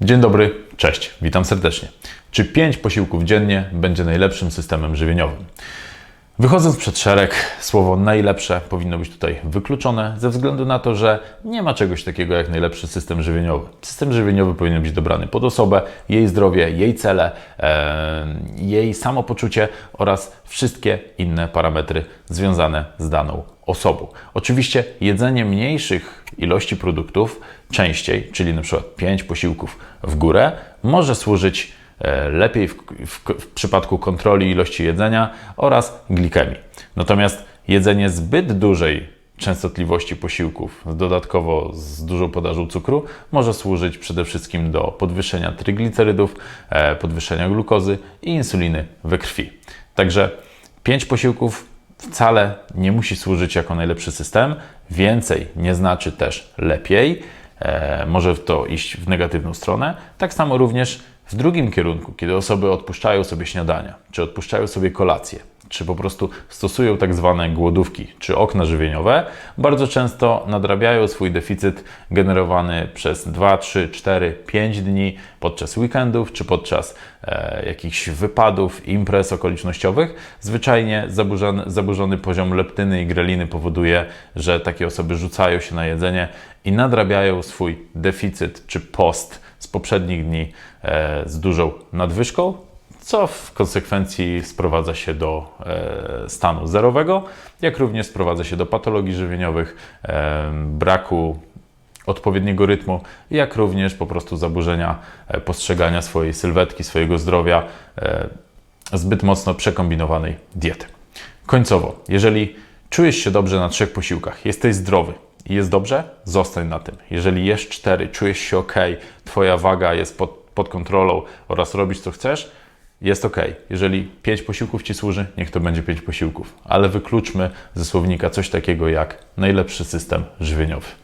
Dzień dobry, cześć, witam serdecznie. Czy 5 posiłków dziennie będzie najlepszym systemem żywieniowym? Wychodząc przed szereg, słowo najlepsze powinno być tutaj wykluczone ze względu na to, że nie ma czegoś takiego jak najlepszy system żywieniowy. System żywieniowy powinien być dobrany pod osobę, jej zdrowie, jej cele, e, jej samopoczucie oraz wszystkie inne parametry związane z daną osobą. Oczywiście jedzenie mniejszych ilości produktów częściej, czyli przykład 5 posiłków w górę, może służyć lepiej w, w, w przypadku kontroli ilości jedzenia oraz glikemii. Natomiast jedzenie zbyt dużej częstotliwości posiłków, dodatkowo z dużą podażą cukru, może służyć przede wszystkim do podwyższenia tryglicerydów, e, podwyższenia glukozy i insuliny we krwi. Także 5 posiłków wcale nie musi służyć jako najlepszy system. Więcej nie znaczy też lepiej. E, może to iść w negatywną stronę. Tak samo również w drugim kierunku, kiedy osoby odpuszczają sobie śniadania, czy odpuszczają sobie kolację, czy po prostu stosują tak zwane głodówki, czy okna żywieniowe, bardzo często nadrabiają swój deficyt generowany przez 2, 3, 4, 5 dni podczas weekendów, czy podczas e, jakichś wypadów, imprez okolicznościowych. Zwyczajnie zaburzony, zaburzony poziom leptyny i greliny powoduje, że takie osoby rzucają się na jedzenie i nadrabiają swój deficyt czy post z poprzednich dni e, z dużą nadwyżką, co w konsekwencji sprowadza się do e, stanu zerowego, jak również sprowadza się do patologii żywieniowych, e, braku odpowiedniego rytmu, jak również po prostu zaburzenia e, postrzegania swojej sylwetki, swojego zdrowia, zbyt mocno przekombinowanej diety. Końcowo, jeżeli czujesz się dobrze na trzech posiłkach, jesteś zdrowy i jest dobrze, zostań na tym. Jeżeli jesz cztery, czujesz się ok, twoja waga jest pod, pod kontrolą oraz robisz co chcesz, jest ok. Jeżeli pięć posiłków ci służy, niech to będzie pięć posiłków, ale wykluczmy ze słownika coś takiego jak najlepszy system żywieniowy.